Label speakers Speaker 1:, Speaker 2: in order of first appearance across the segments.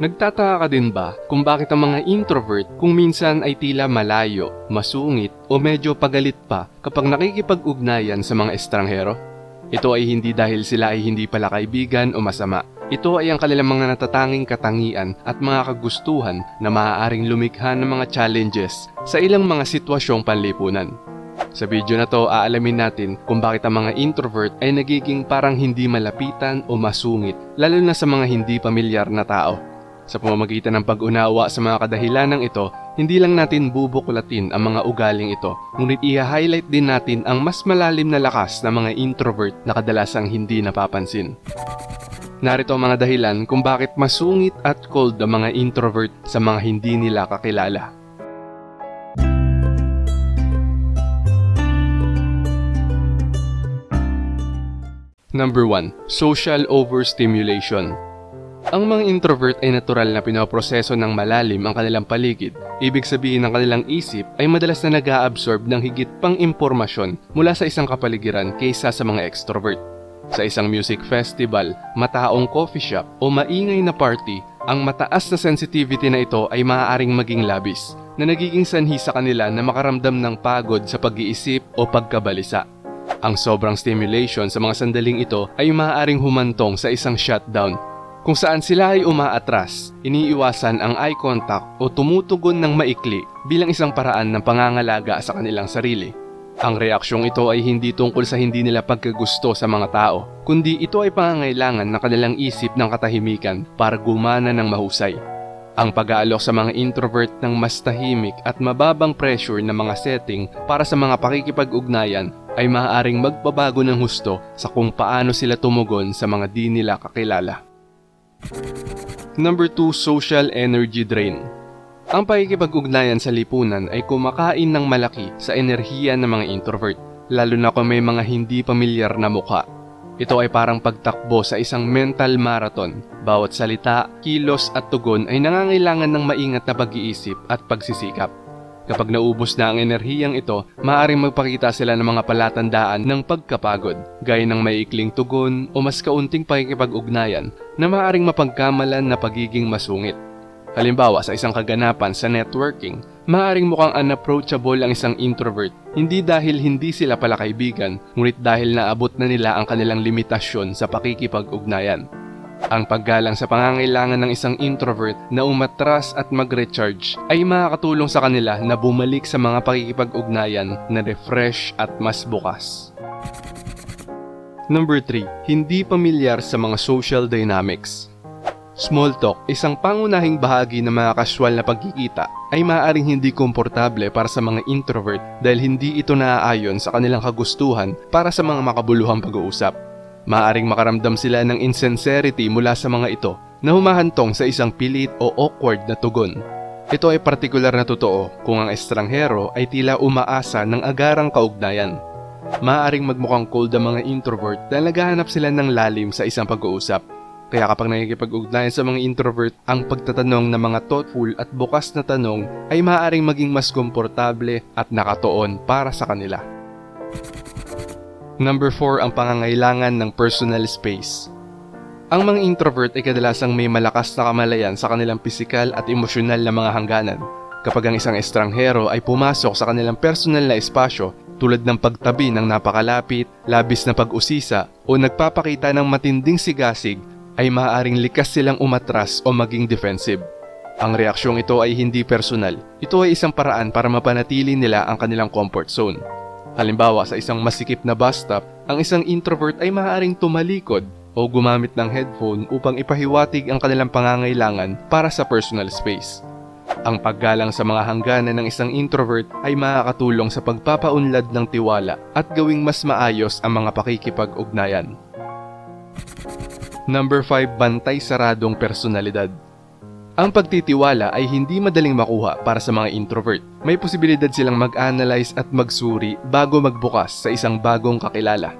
Speaker 1: Nagtataka ka din ba kung bakit ang mga introvert kung minsan ay tila malayo, masungit o medyo pagalit pa kapag nakikipag-ugnayan sa mga estranghero? Ito ay hindi dahil sila ay hindi pala kaibigan o masama. Ito ay ang kanilang mga natatanging katangian at mga kagustuhan na maaaring lumikha ng mga challenges sa ilang mga sitwasyong panlipunan. Sa video na to, aalamin natin kung bakit ang mga introvert ay nagiging parang hindi malapitan o masungit, lalo na sa mga hindi pamilyar na tao. Sa pamamagitan ng pag-unawa sa mga kadahilanang ito, hindi lang natin bubuklatin ang mga ugaling ito, ngunit i-highlight din natin ang mas malalim na lakas ng mga introvert na kadalasang hindi napapansin. Narito ang mga dahilan kung bakit masungit at cold ang mga introvert sa mga hindi nila kakilala. Number 1. Social overstimulation. Ang mga introvert ay natural na pinoproseso ng malalim ang kanilang paligid. Ibig sabihin ng kanilang isip ay madalas na nag absorb ng higit pang impormasyon mula sa isang kapaligiran kaysa sa mga extrovert. Sa isang music festival, mataong coffee shop o maingay na party, ang mataas na sensitivity na ito ay maaaring maging labis na nagiging sanhi sa kanila na makaramdam ng pagod sa pag-iisip o pagkabalisa. Ang sobrang stimulation sa mga sandaling ito ay maaaring humantong sa isang shutdown kung saan sila ay umaatras, iniiwasan ang eye contact o tumutugon ng maikli bilang isang paraan ng pangangalaga sa kanilang sarili. Ang reaksyong ito ay hindi tungkol sa hindi nila pagkagusto sa mga tao, kundi ito ay pangangailangan ng kanilang isip ng katahimikan para gumana ng mahusay. Ang pag-aalok sa mga introvert ng mas tahimik at mababang pressure ng mga setting para sa mga pakikipag-ugnayan ay maaaring magbabago ng husto sa kung paano sila tumugon sa mga di nila kakilala. Number 2, social energy drain. Ang pakikipag-ugnayan sa lipunan ay kumakain ng malaki sa enerhiya ng mga introvert, lalo na kung may mga hindi pamilyar na mukha. Ito ay parang pagtakbo sa isang mental marathon. Bawat salita, kilos at tugon ay nangangailangan ng maingat na pag-iisip at pagsisikap. Kapag naubos na ang enerhiyang ito, maaaring magpakita sila ng mga palatandaan ng pagkapagod, gaya ng maiikling tugon o mas kaunting pakikipag-ugnayan na maaaring mapagkamalan na pagiging masungit. Halimbawa sa isang kaganapan sa networking, maaaring mukhang unapproachable ang isang introvert hindi dahil hindi sila pala kaibigan, ngunit dahil naabot na nila ang kanilang limitasyon sa pakikipag-ugnayan. Ang paggalang sa pangangailangan ng isang introvert na umatras at mag-recharge ay makakatulong sa kanila na bumalik sa mga pakikipag-ugnayan na refresh at mas bukas. Number 3. Hindi pamilyar sa mga social dynamics. Small talk, isang pangunahing bahagi ng mga casual na pagkikita ay maaaring hindi komportable para sa mga introvert dahil hindi ito naaayon sa kanilang kagustuhan para sa mga makabuluhang pag-uusap. Maaring makaramdam sila ng insincerity mula sa mga ito na humahantong sa isang pilit o awkward na tugon. Ito ay partikular na totoo kung ang estranghero ay tila umaasa ng agarang kaugnayan. Maaring magmukhang cold ang mga introvert dahil naghahanap sila ng lalim sa isang pag-uusap. Kaya kapag nakikipag-ugnayan sa mga introvert, ang pagtatanong ng mga thoughtful at bukas na tanong ay maaaring maging mas komportable at nakatoon para sa kanila. Number 4 ang pangangailangan ng personal space. Ang mga introvert ay kadalasang may malakas na kamalayan sa kanilang pisikal at emosyonal na mga hangganan. Kapag ang isang estranghero ay pumasok sa kanilang personal na espasyo tulad ng pagtabi ng napakalapit, labis na pag-usisa o nagpapakita ng matinding sigasig ay maaaring likas silang umatras o maging defensive. Ang reaksyong ito ay hindi personal. Ito ay isang paraan para mapanatili nila ang kanilang comfort zone. Halimbawa sa isang masikip na bus stop, ang isang introvert ay maaaring tumalikod o gumamit ng headphone upang ipahiwatig ang kanilang pangangailangan para sa personal space. Ang paggalang sa mga hangganan ng isang introvert ay makakatulong sa pagpapaunlad ng tiwala at gawing mas maayos ang mga pakikipag-ugnayan. Number 5, bantay saradong personalidad. Ang pagtitiwala ay hindi madaling makuha para sa mga introvert. May posibilidad silang mag-analyze at magsuri bago magbukas sa isang bagong kakilala.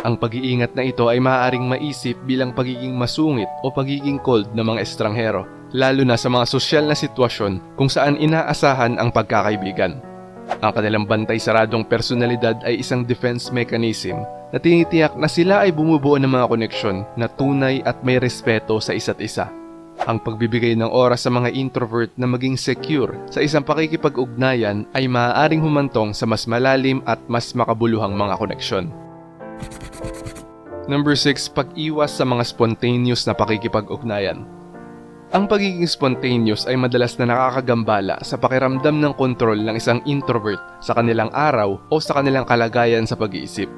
Speaker 1: Ang pag-iingat na ito ay maaaring maisip bilang pagiging masungit o pagiging cold ng mga estranghero, lalo na sa mga sosyal na sitwasyon kung saan inaasahan ang pagkakaibigan. Ang kanilang bantay saradong personalidad ay isang defense mechanism na tinitiyak na sila ay bumubuo ng mga koneksyon na tunay at may respeto sa isa't isa. Ang pagbibigay ng oras sa mga introvert na maging secure sa isang pakikipag-ugnayan ay maaaring humantong sa mas malalim at mas makabuluhang mga koneksyon. Number 6, pag-iwas sa mga spontaneous na pakikipag-ugnayan. Ang pagiging spontaneous ay madalas na nakakagambala sa pakiramdam ng kontrol ng isang introvert sa kanilang araw o sa kanilang kalagayan sa pag-iisip.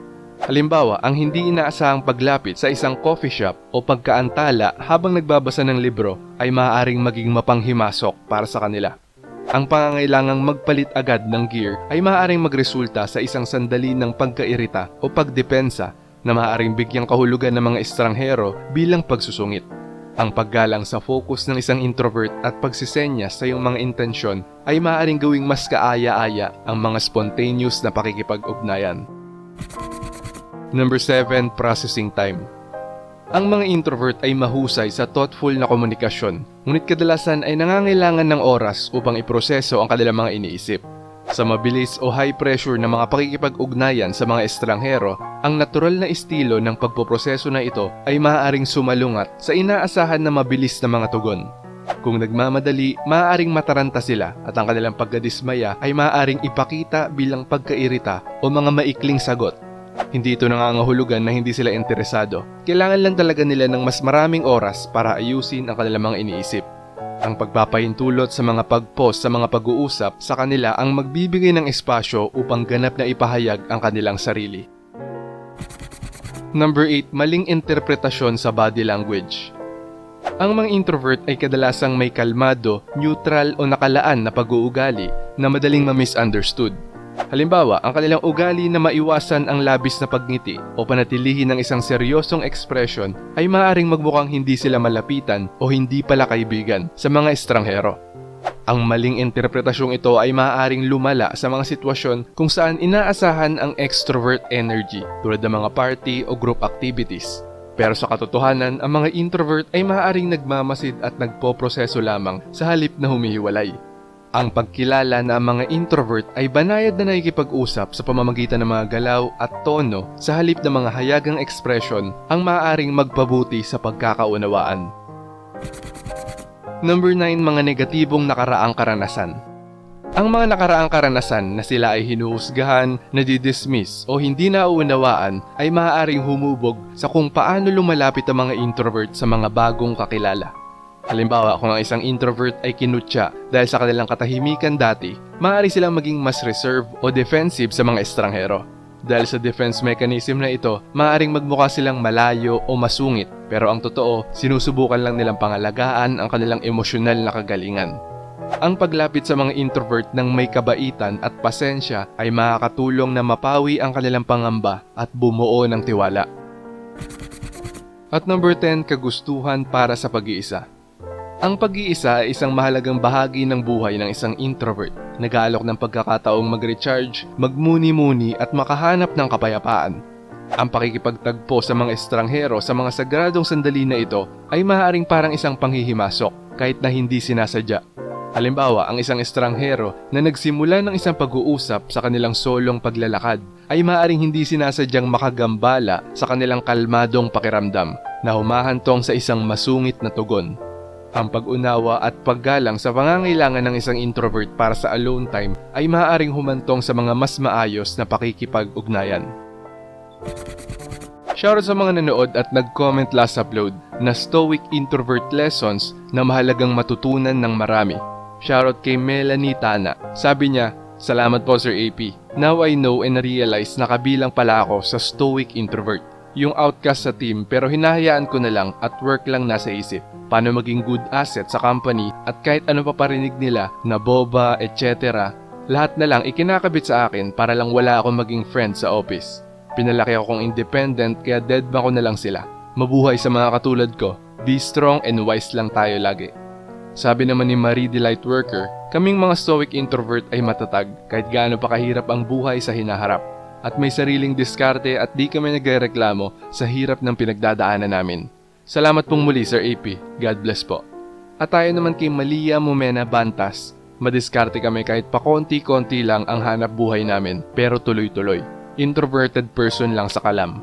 Speaker 1: Halimbawa, ang hindi inaasahang paglapit sa isang coffee shop o pagkaantala habang nagbabasa ng libro ay maaaring maging mapanghimasok para sa kanila. Ang pangangailangang magpalit agad ng gear ay maaaring magresulta sa isang sandali ng pagkairita o pagdepensa na maaaring bigyang kahulugan ng mga estranghero bilang pagsusungit. Ang paggalang sa focus ng isang introvert at pagsisenya sa iyong mga intensyon ay maaaring gawing mas kaaya-aya ang mga spontaneous na pakikipag-ugnayan. Number 7, processing time. Ang mga introvert ay mahusay sa thoughtful na komunikasyon, ngunit kadalasan ay nangangailangan ng oras upang iproseso ang kanilang mga iniisip. Sa mabilis o high pressure na mga pakikipag-ugnayan sa mga estranghero, ang natural na estilo ng pagpoproseso na ito ay maaaring sumalungat sa inaasahan na mabilis na mga tugon. Kung nagmamadali, maaaring mataranta sila at ang kanilang pagkadismaya ay maaaring ipakita bilang pagkairita o mga maikling sagot hindi ito nangangahulugan na hindi sila interesado. Kailangan lang talaga nila ng mas maraming oras para ayusin ang kanilang mga iniisip. Ang pagpapahintulot sa mga pag-post sa mga pag-uusap sa kanila ang magbibigay ng espasyo upang ganap na ipahayag ang kanilang sarili. Number 8, maling interpretasyon sa body language. Ang mga introvert ay kadalasang may kalmado, neutral o nakalaan na pag-uugali na madaling ma-misunderstood. Halimbawa, ang kanilang ugali na maiwasan ang labis na pagngiti o panatilihin ng isang seryosong ekspresyon ay maaaring magmukhang hindi sila malapitan o hindi pala kaibigan sa mga estranghero. Ang maling interpretasyong ito ay maaaring lumala sa mga sitwasyon kung saan inaasahan ang extrovert energy tulad ng mga party o group activities. Pero sa katotohanan, ang mga introvert ay maaaring nagmamasid at nagpoproseso lamang sa halip na humihiwalay. Ang pagkilala na ang mga introvert ay banayad na nakikipag-usap sa pamamagitan ng mga galaw at tono sa halip ng mga hayagang ekspresyon ang maaaring magpabuti sa pagkakaunawaan. Number 9, mga negatibong nakaraang karanasan. Ang mga nakaraang karanasan na sila ay hinuhusgahan, nadidismiss o hindi nauunawaan ay maaaring humubog sa kung paano lumalapit ang mga introvert sa mga bagong kakilala. Halimbawa, kung ang isang introvert ay kinutya dahil sa kanilang katahimikan dati, maaari silang maging mas reserve o defensive sa mga estranghero. Dahil sa defense mechanism na ito, maaaring magmukha silang malayo o masungit, pero ang totoo, sinusubukan lang nilang pangalagaan ang kanilang emosyonal na kagalingan. Ang paglapit sa mga introvert ng may kabaitan at pasensya ay makakatulong na mapawi ang kanilang pangamba at bumuo ng tiwala. At number 10, kagustuhan para sa pag-iisa. Ang pag-iisa ay isang mahalagang bahagi ng buhay ng isang introvert. Nag-aalok ng pagkakataong mag-recharge, magmuni-muni at makahanap ng kapayapaan. Ang pakikipagtagpo sa mga estranghero sa mga sagradong sandali na ito ay maaaring parang isang panghihimasok kahit na hindi sinasadya. Halimbawa, ang isang estranghero na nagsimula ng isang pag-uusap sa kanilang solong paglalakad ay maaaring hindi sinasadyang makagambala sa kanilang kalmadong pakiramdam na humahantong sa isang masungit na tugon. Ang pag-unawa at paggalang sa pangangailangan ng isang introvert para sa alone time ay maaaring humantong sa mga mas maayos na pakikipag-ugnayan. Shoutout sa mga nanood at nag-comment last upload na Stoic Introvert Lessons na mahalagang matutunan ng marami. Shoutout kay Melanie Tana. Sabi niya, Salamat po Sir AP. Now I know and realize na kabilang pala ako sa Stoic Introvert yung outcast sa team pero hinahayaan ko na lang at work lang nasa isip. Paano maging good asset sa company at kahit ano pa parinig nila na boba, etc. Lahat na lang ikinakabit sa akin para lang wala akong maging friend sa office. Pinalaki akong independent kaya dead ba ko na lang sila. Mabuhay sa mga katulad ko. Be strong and wise lang tayo lagi. Sabi naman ni Marie Delight Worker, kaming mga stoic introvert ay matatag kahit gaano pa kahirap ang buhay sa hinaharap at may sariling diskarte at di kami nagrereklamo sa hirap ng pinagdadaanan namin. Salamat pong muli Sir AP. God bless po. At tayo naman kay Malia Mumena Bantas. Madiskarte kami kahit pa konti-konti lang ang hanap buhay namin pero tuloy-tuloy. Introverted person lang sa kalam.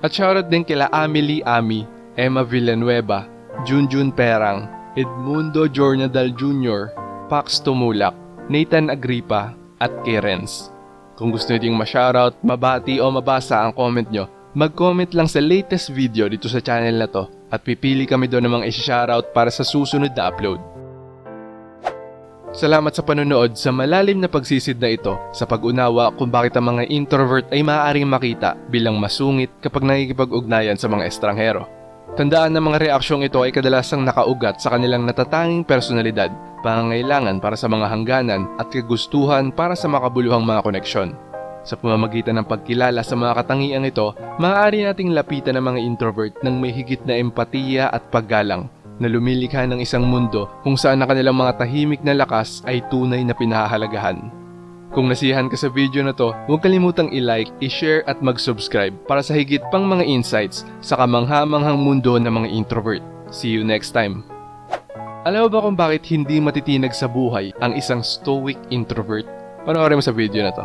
Speaker 1: At shoutout din kila Amelie Ami, Emma Villanueva, Junjun Perang, Edmundo Jornadal Jr., Pax Tumulak, Nathan Agripa, at Kerens. Kung gusto nyo ding ma-shoutout, mabati o mabasa ang comment nyo, mag-comment lang sa latest video dito sa channel na to at pipili kami doon ng mga isi-shoutout para sa susunod na upload. Salamat sa panonood sa malalim na pagsisid na ito sa pag-unawa kung bakit ang mga introvert ay maaaring makita bilang masungit kapag nakikipag-ugnayan sa mga estranghero. Tandaan na mga reaksyong ito ay kadalasang nakaugat sa kanilang natatanging personalidad, pangangailangan para sa mga hangganan at kagustuhan para sa makabuluhang mga koneksyon. Sa pamamagitan ng pagkilala sa mga katangiang ito, maaari nating lapitan ng mga introvert ng may higit na empatiya at paggalang na lumilikha ng isang mundo kung saan ang kanilang mga tahimik na lakas ay tunay na pinahahalagahan. Kung nasihan ka sa video na to, huwag kalimutang i-like, i-share at mag-subscribe para sa higit pang mga insights sa kamanghamanghang mundo ng mga introvert. See you next time! Alam mo ba kung bakit hindi matitinag sa buhay ang isang stoic introvert? Panoorin mo sa video na to.